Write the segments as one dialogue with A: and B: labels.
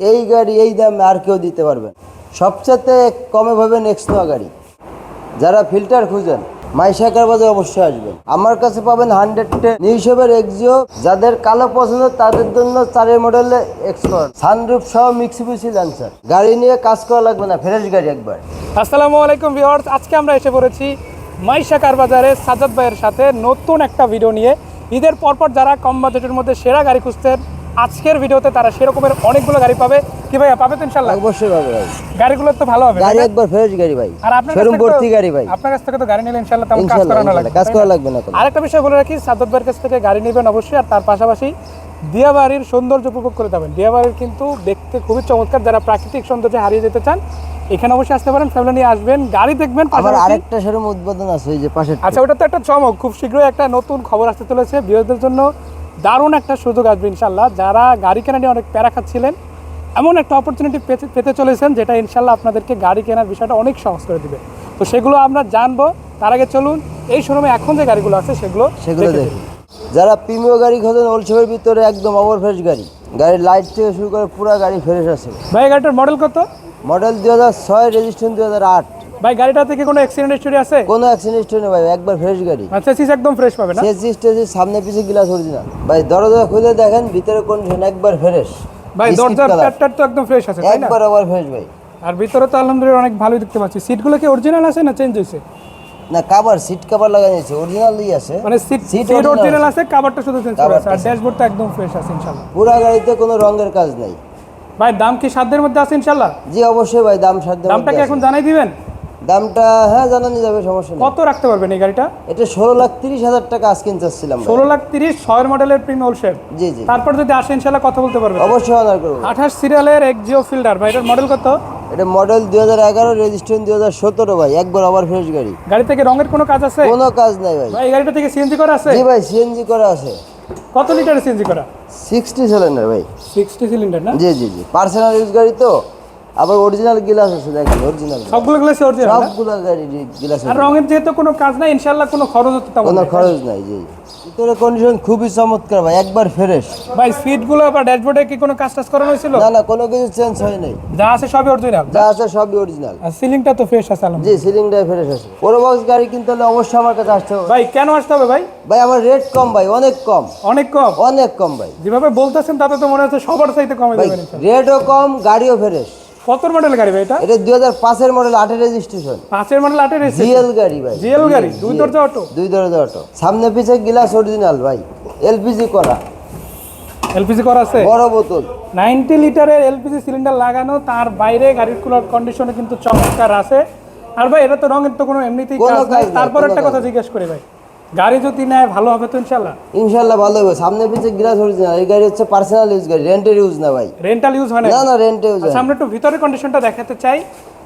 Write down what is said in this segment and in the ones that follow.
A: এই গাড়ি, এই দামে আর কেউ দিতে পারবেন সবচেয়ে কমে পাবেন এক্সনোয়া গাড়ি। যারা ফিল্টার খুঁজেন, মাইশাকার বাজার অবশ্যই আসবেন। আমার কাছে পাবেন হান্ড্রেড টেন নিউসবের এক্সিও যাদের কালো পছন্দ, তাদের জন্য চারের মডেলের এক্সপ্লোর সানরুফ সহ মিক্সিপিসি ল্যান্সার গাড়ি নিয়ে কাজ করা লাগবে না ফ্রেশ গাড়ি একবার।
B: আসসালামু আলাইকুম ভিউয়ার্স আজকে আমরা এসে পড়েছি মাইশা কার বাজারে সাজাদ ভাইয়ের সাথে নতুন একটা ভিডিও নিয়ে। ঈদের পরপর যারা কম বাজেটের মধ্যে সেরা গাড়ি খুঁজতেন আজকের ভিডিওতে তারা সেরকমের অনেকগুলো গাড়ি পাবে। কি ভাইয়া পাবে তো ইনশাল্লাহ?
A: অবশ্যই পাবে ভাই।
B: গাড়িগুলো তো ভালো হবে
A: গাড়ি একবার ফ্রেশ গাড়ি ভাই।
B: আর আপনার
A: শোরুম ভর্তি গাড়ি ভাই।
B: আপনার কাছ থেকে তো গাড়ি নিলে ইনশাল্লাহ তেমন কাজ করানো লাগবে
A: কাজ করা লাগবে না
B: আরেকটা বিষয় বলে রাখি সাদ্দাত ভাইয়ের কাছ থেকে গাড়ি নেবেন অবশ্যই আর তার পাশাপাশি দিয়াবাড়ির সৌন্দর্য উপভোগ করে যাবেন। দিয়াবাড়ির কিন্তু দেখতে খুবই চমৎকার যারা প্রাকৃতিক সৌন্দর্য হারিয়ে যেতে চান এখানে অবশ্যই আসতে পারেন ফ্যামিলি নিয়ে আসবেন গাড়ি দেখবেন
A: আবার আরেকটা শোরুম উদ্বোধন আছে ওই যে পাশে
B: আচ্ছা ওটা তো একটা চমক খুব শীঘ্রই একটা নতুন খবর আসতে চলেছে বিরোধীদের জন্য দারুণ একটা সুযোগ আসবে ইনশাল্লাহ যারা গাড়ি কেনা নিয়ে অনেক প্যারা খাচ্ছিলেন এমন একটা অপরচুনিটি পেতে চলেছেন যেটা ইনশাল্লাহ আপনাদেরকে গাড়ি কেনার বিষয়টা অনেক সহজ করে দেবে। তো সেগুলো আমরা জানব। তার আগে চলুন এই শোরুমে এখন যে গাড়িগুলো আছে সেগুলো
A: সেগুলো
B: দেখে
A: যারা প্রিমিয় গাড়ি খোঁজেন ওলসেপের ভিতরে একদম ওভার ফ্রেশ গাড়ি। গাড়ির লাইট থেকে শুরু করে পুরো গাড়ি ফ্রেশ আছে।
B: ভাই গাড়িটার মডেল কত?
A: মডেল দু হাজার ছয় রেজিস্ট্রেশন দু হাজার আট।
B: ভাই গাড়িটা থেকে কোনো অ্যাক্সিডেন্ট হিস্টোরি আছে?
A: কোনো অ্যাক্সিডেন্ট নেই ভাই একবার ফ্রেশ গাড়ি।
B: আচ্ছা সিস একদম ফ্রেশ পাবে না?
A: সেসি স্টেসি সামনে পিছে গ্লাস অরিজিনাল ভাই দরজা খুলে দেখেন ভিতরে কন্ডিশন একবার ফ্রেশ
B: ভাই দরজার টাটটার তো একদম ফ্রেশ আছে তাই না?
A: একবার ওভার ফ্রেশ ভাই।
B: আর ভিতরে তো আলহামদুলিল্লাহ অনেক ভালোই দেখতে পাচ্ছি। সিটগুলো কি অরিজিনাল আছে না চেঞ্জ হয়েছে?
A: না কাভার সিট কাভার লাগানো আছে অরিজিনালই আছে।
B: মানে সিট সিট অরিজিনাল আছে। কাভারটা শুধু চেঞ্জ করা আছে আর ড্যাশবোর্ডটা একদম ফ্রেশ আছে ইনশাআল্লাহ
A: পুরা গাড়িতে কোনো রঙের কাজ নাই।
B: ভাই দাম কি সাধ্যের মধ্যে আছে ইনশাআল্লাহ
A: জি অবশ্যই ভাই দাম সাধ্য
B: দামটা কি এখন জানাই দিবেন?
A: দামটা হ্যাঁ জানানি যাবে সমস্যা নেই।
B: কত রাখতে পারবেন এই গাড়িটা?
A: এটা ষোলো লাখ তিরিশ হাজার টাকা আজ কিনতে চাচ্ছিলাম
B: ষোলো লাখ তিরিশ ছয়ের মডেলের প্রিমিয়াল শেপ
A: জি জি।
B: তারপর যদি আসে ইনশাআল্লাহ কথা বলতে পারবেন।
A: অবশ্যই অনার করব।
B: আঠাশ সিরিয়ালের এক জিও ফিল্ডার ভাই এটার মডেল কত?
A: এটা মডেল দুই হাজার এগারো রেজিস্ট্রেশন দুই হাজার সতেরো ভাই। একবার ওভার ফ্রেশ গাড়ি।
B: গাড়ি থেকে রঙের কোনো কাজ আছে?
A: কোনো কাজ নাই ভাই।
B: ভাই এই গাড়িটা থেকে সিএনজি করা আছে?
A: জি ভাই সিএনজি করা আছে।
B: কত লিটারের সিএনজি করা?
A: সিক্সটি সিলিন্ডার ভাই।
B: সিক্সটি সিলিন্ডার না?
A: জি জি জি। পার্সোনাল ইউজ গাড়ি তো। আবার অরিজিনাল গ্লাস আছে দেখেন অরিজিনাল
B: সবগুলো গ্লাসে অরিজিনাল
A: সবগুলো গাড়ি গ্লাস
B: আর রঙের যেহেতু কোনো কাজ নাই ইনশাআল্লাহ কোনো খরচ হতে তেমন
A: কোনো খরচ নাই জি। ভিতরে কন্ডিশন খুবই চমৎকার ভাই একবার ফ্রেশ
B: ভাই সিটগুলো বা ড্যাশবোর্ডে কি কোনো কাজ টাজ করানো হয়েছিল?
A: না না কোনো কিছু চেঞ্জ হয় নাই।
B: যা আছে সবই অরিজিনাল
A: যা আছে সবই অরিজিনাল
B: আর সিলিংটা তো ফ্রেশ আছে আলহামদুলিল্লাহ।
A: জি সিলিংটাই ফ্রেশ আছে। পুরো বক্স গাড়ি কিনতে হলে অবশ্যই আমার কাছে আসতে হবে।
B: ভাই কেন আসতে হবে ভাই?
A: ভাই আমার রেট কম ভাই অনেক কম।
B: অনেক কম?
A: অনেক কম ভাই।
B: যেভাবে বলতেছেন তাতে তো মনে হচ্ছে সবার চাইতে কমে দেবেন
A: রেটও কম গাড়িও ফ্রেশ
B: কত মডেল গাড়ি ভাই এটা?
A: এটা দুই হাজার পাঁচের মডেল আটের রেজিস্ট্রেশন
B: পাঁচের মডেল আটের এসে
A: জিএল গাড়ি ভাই।
B: GL গাড়ি, দুই দরজা অটো?
A: দুই দরজা অটো সামনে পিছে গ্লাস অরিজিনাল ভাই। এলপিজি করা।
B: এলপিজি করা আছে?
A: বড় বোতল।
B: নাইনটি লিটারের এলপিজি সিলিন্ডার লাগানো তার বাইরে গাড়ির কুলার কন্ডিশনে কিন্তু চমৎকার আছে। আর ভাই এটা তো রঙের তো কোনো এমনিতেই কাজ নাই। তারপর একটা কথা। জিজ্ঞেস করি ভাই। গাড়ি যদি নেয় ভালো হবে তো ইনশাল্লাহ
A: ইনশাল্লাহ ভালো হবে। সামনে পিছে গ্লাস অরিজিনাল এই গাড়ি হচ্ছে পার্সোনাল ইউজ গাড়ি রেন্টের ইউজ না ভাই।
B: রেন্টাল ইউজ হয় না?
A: না না রেন্টে ইউজ
B: আচ্ছা আমরা একটু ভিতরের কন্ডিশনটা দেখাতে চাই।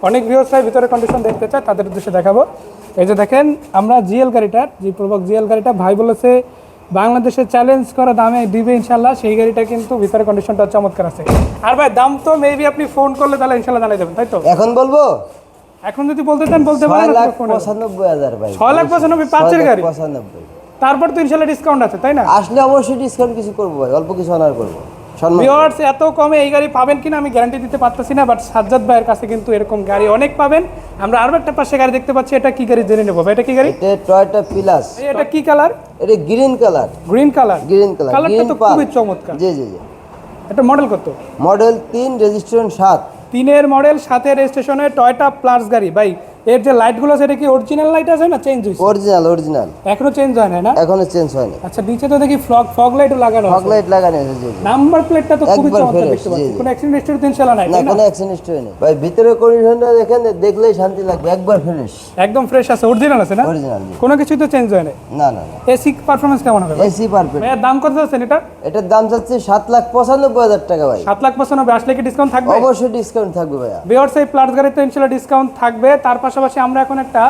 B: অনেক ভিউয়ার্সরাই ভিতরের কন্ডিশন দেখতে চায় তাদের উদ্দেশ্যে দেখাবো। এই যে দেখেন আমরা জিএল গাড়িটার জি প্রবক জিএল গাড়িটা ভাই বলেছে বাংলাদেশে চ্যালেঞ্জ করা দামে দিবে ইনশাল্লাহ সেই গাড়িটা কিন্তু ভিতরের কন্ডিশনটা চমৎকার আছে। আর ভাই দাম তো মেবি আপনি ফোন করলে তাহলে ইনশাল্লাহ জানাই দেবেন তাই তো?
A: এখন বলব?
B: এখন যদি বলতে চান বলতে পারেন
A: লাখ
B: ফোনে
A: পঁচানব্বই হাজার ভাই।
B: ছয় লাখ পঁচানব্বই পাঁচের গাড়ি?
A: পঁচানব্বই।
B: তারপর তো ইনশাল্লাহ ডিসকাউন্ট আছে তাই না?
A: আসলে অবশ্যই ডিসকাউন্ট কিছু করব ভাই অল্প কিছু অনার করব।
B: ভিওয়ার্স এত কমে এই গাড়ি পাবেন কিনা আমি গ্যারান্টি দিতে পারতেছি না বাট সাজ্জাদ ভাইয়ের কাছে কিন্তু এরকম গাড়ি অনেক পাবেন। আমরা আরও একটা পাশে গাড়ি দেখতে পাচ্ছি এটা কি গাড়ি জেনে নেব ভাই, এটা কি গাড়ি?
A: এটা টয়টা প্লাস
B: এটা কি কালার
A: এটা green colour
B: green colour
A: green colour
B: কালারটা তো খুবই চমৎকার।
A: জি জি জি।
B: এটা মডেল কত?
A: মডেল তিন রেজিস্ট্রেশন সাত।
B: তিনের মডেল সাথে রেজিস্ট্রেশনে টয়টা প্লাস গাড়ি। ভাই এর যে লাইটগুলো আছে এটা কি অরিজিনাল লাইট আছে না চেঞ্জ হয়েছে?
A: অরিজিনাল অরিজিনাল
B: এখনও চেঞ্জ হয় না না?
A: এখনও চেঞ্জ হয়নি
B: আচ্ছা নিচে তো দেখি ফগ ফগ লাইটও লাগানো
A: ফগ লাইট লাগানো আছে জি
B: নাম্বার প্লেটটা তো খুবই চমৎকার দেখতে পাচ্ছি। কোনো অ্যাক্সিডেন্ট হিস্টরি তো ইনশাআল্লাহ নাই
A: না
B: না?
A: কোনো অ্যাক্সিডেন্ট নেই। ভাই ভিতরে কন্ডিশনটা দেখেন দেখলেই শান্তি লাগবে। একবার ফ্রেশ
B: একদম ফ্রেশ আছে অরিজিনাল আছে না?
A: অরিজিনাল
B: কোনো কিছুই তো চেঞ্জ হয় না
A: না না না।
B: এসি পারফরমেন্স কেমন হবে?
A: এসি পারফেক্ট
B: ভাইয়া দাম কত আছেন এটা?
A: এটার দাম চাচ্ছে সাত লাখ পঁচানব্বই হাজার টাকা ভাই।
B: সাত লাখ পঁচানব্বই আসলে কি ডিসকাউন্ট থাকবে?
A: অবশ্যই ডিসকাউন্ট থাকবে
B: ভাই এই প্লাস গাড়িতে ইনশাল্লাহ ডিসকাউন্ট থাকবে তার পাশাপাশি আমরা এখন একটা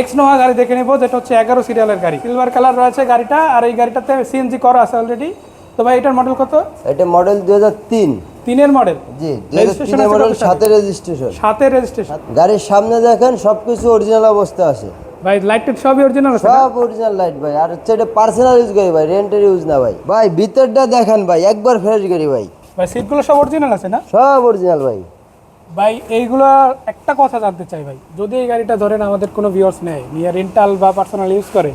B: এক্স নোহা গাড়ি দেখে নেব যেটা হচ্ছে এগারো সিরিয়ালের গাড়ি। সিলভার কালার রয়েছে গাড়িটা আর এই গাড়িটাতে সিএনজি করা আছে অলরেডি তো ভাই এটার মডেল কত?
A: এটা মডেল দুই হাজার তিন।
B: তিনের মডেল
A: জি
B: আছে
A: মডেল সাথে রেজিস্ট্রেশন
B: সাতের রেজিস্ট্রেশন
A: গাড়ির সামনে দেখেন সবকিছু অরিজিনাল অবস্থা আছে।
B: ভাই লাইট সবই অরিজিনাল আছে
A: সব অরিজিনাল লাইট ভাই আর হচ্ছে এটা পার্সোনাল ইউজ গাড়ি ভাই রেন্টের ইউজ না ভাই। ভাই ভিতরটা দেখেন ভাই একবার ফ্রেশ গাড়ি ভাই।
B: ভাই সিটগুলো সব অরিজিনাল আছে না?
A: সব অরিজিনাল ভাই।
B: ভাই এইগুলো একটা কথা জানতে চাই ভাই। যদি এই গাড়িটা ধরেন আমাদের কোনো ভিউয়ার্স নেয় নিয়ে রেন্টাল বা পার্সোনাল ইউজ করে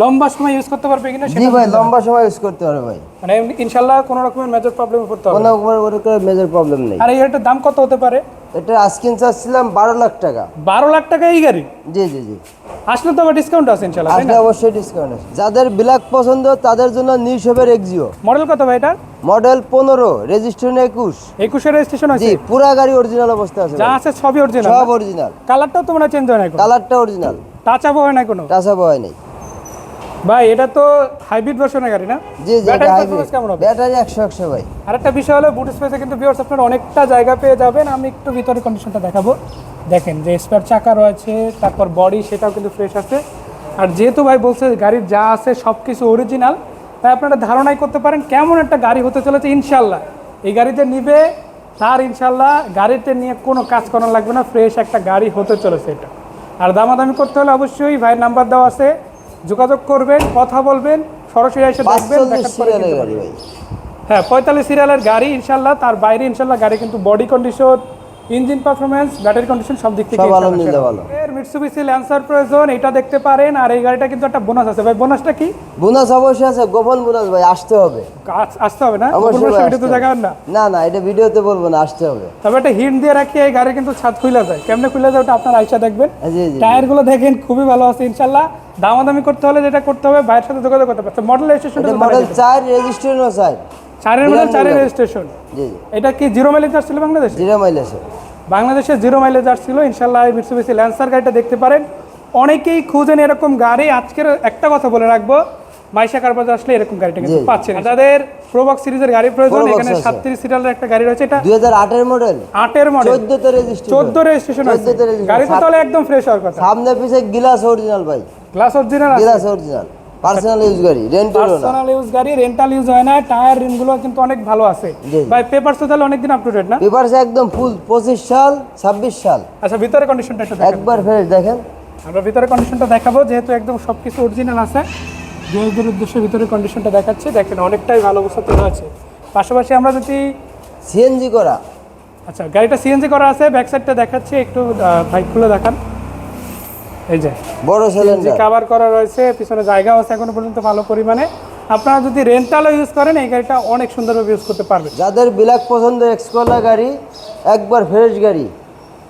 B: লম্বা সময় ইউজ করতে পারবে কিনা
A: জি
B: সেটা
A: ভাই লম্বা সময় ইউজ করতে পারবে ভাই।
B: মানে ইনশাআল্লাহ কোনো রকমের মেজর প্রবলেম পড়তে হবে।
A: কোনো রকমের মেজর প্রবলেম নেই।
B: আর এই গাড়িটার দাম কত হতে পারে?
A: এটা আজকিন চাচ্ছিলাম বারো লাখ টাকা।
B: বারো লাখ টাকা এই গাড়ি?
A: জি জি জি।
B: আসলে তো আবার ডিসকাউন্ট আছে ইনশাল্লাহ তাই
A: আসলে অবশ্যই ডিসকাউন্ট আছে। যাদের ব্ল্যাক পছন্দ তাদের জন্য নিউশপের এক্সিও
B: মডেল কত ভাই এটা?
A: মডেল পনেরো রেজিস্ট্রেশন একুশ।
B: একুশের রেজিস্ট্রেশন
A: জি
B: আছে
A: পুরা গাড়ি অরিজিনাল অবস্থা আছে
B: যা আছে সবই অরিজিনাল
A: সব অরিজিনাল
B: কালারটাও তো মনে চেঞ্জ হয় না
A: কালারটা অরিজিনাল
B: টাচ আপ হয় না কোনো
A: টাচা হয় নাই।
B: ভাই এটা তো হাইব্রিড ভার্সনের গাড়ি না?
A: জি জি
B: কেমন হবে?
A: ব্যাটারি একশো একশো ভাই।
B: আরেকটা বিষয় হলো বুট স্পেসে কিন্তু ভিউয়ার্স আপনার অনেকটা জায়গা পেয়ে যাবেন। আমি একটু ভিতরে কন্ডিশনটা দেখাবো। দেখেন যে স্পেয়ার চাকা রয়েছে তারপর বডি সেটাও কিন্তু ফ্রেশ আছে। আর যেহেতু ভাই বলছে গাড়ির যা আছে সব কিছু অরিজিনাল তাই আপনারা ধারণাই করতে পারেন কেমন একটা গাড়ি হতে চলেছে ইনশাল্লাহ এই গাড়িতে নিবে তার ইনশাল্লাহ গাড়িতে নিয়ে কোনো কাজ করানো লাগবে না ফ্রেশ একটা গাড়ি হতে চলেছে এটা। আর দামাদামি করতে হলে অবশ্যই ভাইয়ের নাম্বার দেওয়া আছে। যোগাযোগ করবেন কথা বলবেন সরাসরি এসে দেখবেন হ্যাঁ পঁয়তাল্লিশ সিরিয়ালের গাড়ি ইনশাল্লাহ তার বাইরে ইনশাল্লাহ গাড়ি কিন্তু body condition engine performance battery condition সব দিক থেকে। এর মিটসুবিসি ল্যান্সার প্রয়োজন এটা দেখতে পারেন আর এই গাড়িটা কিন্তু একটা বোনাস আছে। ভাই বোনাসটা কি?
A: বোনাস অবশ্যই আছে গোপন বোনাস ভাই আসতে হবে।
B: আসতে হবে না?
A: অবশ্যই
B: অবশ্যই
A: ভাই,
B: এটা তো দেখাবেন না?
A: না না এটা ভিডিওতে বলব না আসতে হবে।
B: তবে একটা হিন্ট দিয়ে রাখি এই গাড়ি কিন্তু ছাদ খুলে যায়। কেমনে খুলে যায় ওটা আপনার আইসা দেখবেন। টায়ারগুলো দেখেন খুবই ভালো আছে ইনশাল্লাহ দামাদামি করতে হলে যেটা করতে হবে ভাইয়ের সাথে যোগাযোগ করতে পারছে মডেল রেজিস্ট্রেশনটা
A: এটা মডেল চার রেজিস্ট্রেশনও চার।
B: চারের মডেল চারের। রেজিস্ট্রেশন
A: জি
B: এটা কি জিরো মাইলেজ আসছিল বাংলাদেশে?
A: জিরো মাইল আছে
B: বাংলাদেশে জিরো মাইলেজ আসছিল ইনশাল্লাহ এই মিটসুবিসি ল্যান্সার গাড়িটা দেখতে পারেন। অনেকেই খুঁজেন এরকম গাড়ি। আজকের একটা কথা বলে রাখব মাইশা কার বাজার আসলে এরকম গাড়িটা কিন্তু পাচ্ছেন আর যাদের প্রোবক্স সিরিজের গাড়ি প্রয়োজন এখানে
A: আছে।
B: সাতত্রিশ সিটারের একটা গাড়ি রয়েছে এটা
A: দুই হাজার আটের মডেল
B: আটের মডেল
A: চোদ্দতে রেজিস্ট্রেশন
B: চোদ্দ রেজিস্ট্রেশন আছে
A: 14 তে
B: গাড়ি তো তাহলে একদম ফ্রেশ হওয়ার কথা।
A: সামনে পিছে গিলাস অরিজিনাল ভাই।
B: গ্লাস অরিজিনাল আছে?
A: অরিজিনাল পার্সোনাল ইউজ গাড়ি রেন্টেরও না।
B: পার্সোনাল ইউজ গাড়ি রেন্টাল ইউজ হয় না টায়ার রিমগুলো কিন্তু অনেক ভালো আছে। ভাই পেপারস তো তাহলে অনেকদিন আপ টু ডেট না?
A: পেপারস একদম ফুল পঁচিশ সাল ছাব্বিশ সাল।
B: আচ্ছা ভিতরে কন্ডিশনটা একটু দেখেন।
A: একবার ফের দেখেন।
B: আমরা ভিতরে কন্ডিশনটা দেখাবো যেহেতু একদম সব কিছু অরিজিনাল আছে। যেহেতু উদ্দেশ্যে ভিতরে কন্ডিশনটা দেখাচ্ছি। দেখেন অনেকটাই ভালো অবস্থাতে রয়েছে পাশাপাশি আমরা যদি
A: সিএনজি করা।
B: আচ্ছা গাড়িটা সিএনজি করা আছে ব্যাক সাইডটা দেখাচ্ছি একটু বাইক খুলে দেখান। এই যে
A: বড় সিলিন্ডার
B: কাভার করা রয়েছে পিছনে জায়গাও আছে এখনও পর্যন্ত ভালো পরিমাণে। আপনারা যদি রেন্টালও ইউজ করেন এই গাড়িটা অনেক সুন্দরভাবে ইউজ করতে পারবেন।
A: যাদের ব্ল্যাক পছন্দ এক্সকোলা গাড়ি একবার ফ্রেশ গাড়ি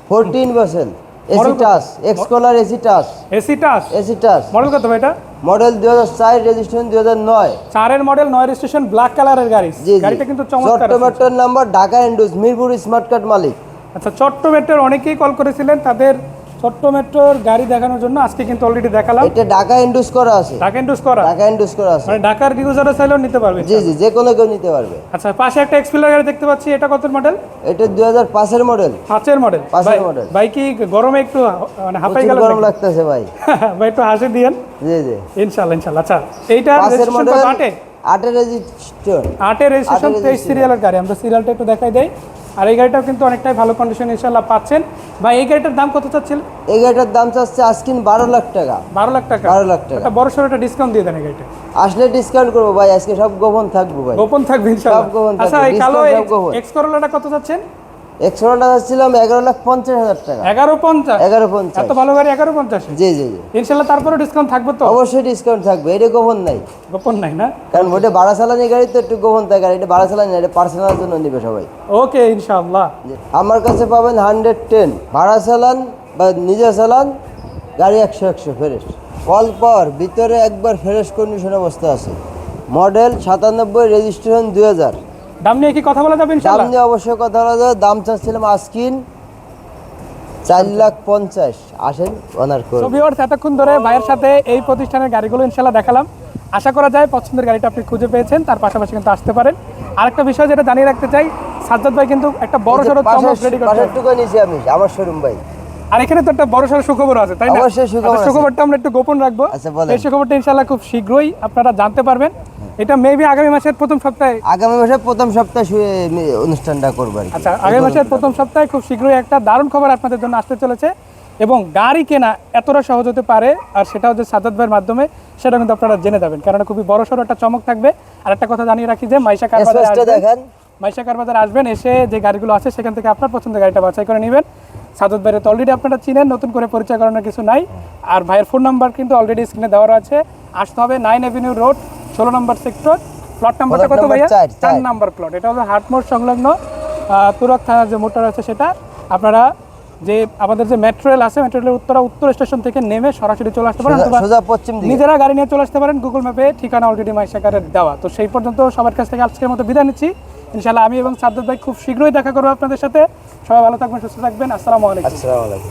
A: fourteen percent AC? Touch এক্সকোলার AC touch
B: AC touch
A: AC touch
B: model কত ভাই এটা?
A: মডেল দুই হাজার চার রেজিস্ট্রেশন দুই হাজার নয়।
B: চারের মডেল নয় রেজিস্ট্রেশন ব্ল্যাক কালারের গাড়ি। গাড়িটা কিন্তু চমৎকার
A: নাম্বার ঢাকা ইন্ডুস মিরপুর স্মার্ট কার্ড মালিক।
B: আচ্ছা চট্ট অনেকেই কল করেছিলেন তাদের চট্ট মেট্রোর গাড়ি দেখানোর জন্য আজকে কিন্তু অলরেডি দেখালাম।
A: এটা ঢাকা ইন্ডুস করা আছে।
B: ঢাকা ইন্ডুস করা?
A: ঢাকা ইন্ডুস করা আছে।
B: মানে ঢাকার ইউজারও চাইলেও নিতে পারবে?
A: জি জি যে কোনো কেউ নিতে পারবে।
B: আচ্ছা পাশে একটা এক্সপিলার গাড়ি দেখতে পাচ্ছি এটা কত মডেল
A: এটা দুই হাজার পাঁচের মডেল
B: পাঁচের মডেল
A: পাঁচের model।
B: ভাই কি গরমে একটু মানে হাঁপাই গেল
A: গরম লাগতেছে ভাই।
B: ভাই একটু হাসি দিয়েন।
A: জি জি।
B: ইনশাল্লাহ ইনশাল্লাহ। আচ্ছা এইটা রেজিস্ট্রেশন
A: মডেল
B: কত? আটে?
A: আটের রেজিস্ট্রেশন
B: আটের রেজিস্ট্রেশন
A: আটের
B: তেইশ
A: registration।
B: সিরিয়ালের গাড়ি। আমরা সিরিয়ালটা একটু দেখাই দেই। আর এই গাড়িটাও কিন্তু অনেকটাই ভালো কন্ডিশন ইনশাল্লাহ পাচ্ছেন। ভাই এই গাড়িটার দাম কত চাচ্ছিল
A: এই গাড়িটার দাম চাচ্ছে আজকিন বারো লাখ টাকা।
B: বারো লাখ টাকা?
A: বারো লাখ টাকা।
B: বড় সড়ো একটা ডিসকাউন্ট দিয়ে দেন এই গাড়িটা।
A: আসলে ডিসকাউন্ট করব ভাই আজকে সব গোপন থাকব ভাই।
B: গোপন থাকবে ইনশাল্লাহ
A: সব গোপন
B: আচ্ছা এই কালো। এক্স করোলাটা কত যাচ্ছেন
A: একশোটা চাচ্ছিলাম এগারো লাখ পঞ্চাশ হাজার টাকা।
B: এগারো পঞ্চাশ?
A: এগারো পঞ্চাশ।
B: এত ভালো গাড়ি এগারো পঞ্চাশ?
A: জি জি জি।
B: ইনশাল্লাহ তারপরে ডিসকাউন্ট থাকবে তো?
A: অবশ্যই ডিসকাউন্ট থাকবে এটা গোপন নাই।
B: গোপন নাই না?
A: কারণ ওটা বাড়া চালানি গাড়ি তো একটু গোপন থাকে আর এটা চালানি এটা পার্সোনাল জন্য নিবে সবাই।
B: ওকে ইনশাআল্লাহ
A: জি। আমার কাছে পাবেন হান্ড্রেড টেন ভাড়া চালান বা নিজে চালান গাড়ি একশো একশো ফ্রেশ। কল পর ভিতরে একবার ফ্রেশ কন্ডিশন অবস্থা আছে। মডেল সাতানব্বই রেজিস্ট্রেশন দুই হাজার।
B: দাম নিয়ে কি কথা বলা যাবে
A: দাম নিয়ে অবশ্যই কথা বলা যায় দাম চাচ্ছিলাম আজকিন চার লাখ পঞ্চাশ। আসেন অনার করুন।
B: ভিউয়ার্স এতক্ষণ ধরে ভাইয়ের সাথে এই প্রতিষ্ঠানের গাড়িগুলো ইনশাআল্লাহ দেখালাম। আশা করা যায় পছন্দের গাড়িটা আপনি খুঁজে পেয়েছেন তার পাশাপাশি কিন্তু আসতে পারেন। আরেকটা বিষয় যেটা জানিয়ে রাখতে চাই সাজ্জাদ ভাই কিন্তু একটা বড় সড়ো চমক রেডি
A: পাশেরটুকু নিয়েছি আমি আমার শোরুম ভাই।
B: আর এখানে তো একটা বড় সড়ো সুখবর আছে তাই না?
A: অবশ্যই সুখবর
B: আচ্ছা,
A: আছে।
B: সুখবরটা আমরা একটু গোপন রাখব।
A: আচ্ছা,
B: এই সুখবরটা ইনশাআল্লাহ খুব শীঘ্রই আপনারা জানতে পারবেন। এটা মেবি আগামী মাসের প্রথম সপ্তাহে
A: আগামী মাসে প্রথম সপ্তাহে অনুষ্ঠানটা করব।
B: আচ্ছা আগামী মাসের প্রথম সপ্তাহে খুব শীঘ্রই একটা দারুণ খবর আপনাদের জন্য আসতে চলেছে এবং গাড়ি কেনা এতটা সহজ হতে পারে আর সেটা হচ্ছে সাজাদ ভাইয়ের মাধ্যমে সেটা কিন্তু আপনারা জেনে যাবেন। কারণ খুবই বড় সড়ো একটা চমক থাকবে। আর একটা কথা জানিয়ে রাখি যে মাইশা আসবেন।
A: দেখান।
B: মাইশাকার আসবেন এসে যে গাড়িগুলো আছে সেখান থেকে আপনার পছন্দের গাড়িটা বাছাই করে নেবেন। সাদত ভাইয়ের তো অলরেডি আপনারা চিনেন নতুন করে পরিচয় করানোর কিছু নাই। আর ভাইয়ের ফোন নাম্বার কিন্তু অলরেডি স্ক্রিনে দেওয়া আছে আসতে হবে নাইন এভিনিউ রোড ষোলো নম্বর সেক্টর প্লট নাম্বারটা কত ভাইয়া?
A: চার।
B: নাম্বার প্লট এটা হলো হাটমোড় সংলগ্ন তুরাক থানার যে মোটর আছে সেটা। আপনারা যে আমাদের যে মেট্রো রেল আছে মেট্রো রেলের উত্তরা উত্তর স্টেশন থেকে নেমে সরাসরি চলে আসতে পারেন নিজেরা গাড়ি নিয়ে চলে আসতে পারেন গুগল ম্যাপে ঠিকানা অলরেডি মাইশাকারের দেওয়া। তো সেই পর্যন্ত সবার কাছ থেকে আজকের মতো বিদায় নিচ্ছি। ইনশাল্লাহ আমি এবং সাদ্দাত ভাই খুব শীঘ্রই দেখা করব আপনাদের সাথে। সবাই ভালো থাকবেন, সুস্থ থাকবেন। আসসালামু আলাইকুম।
A: আসসালামু আলাইকুম।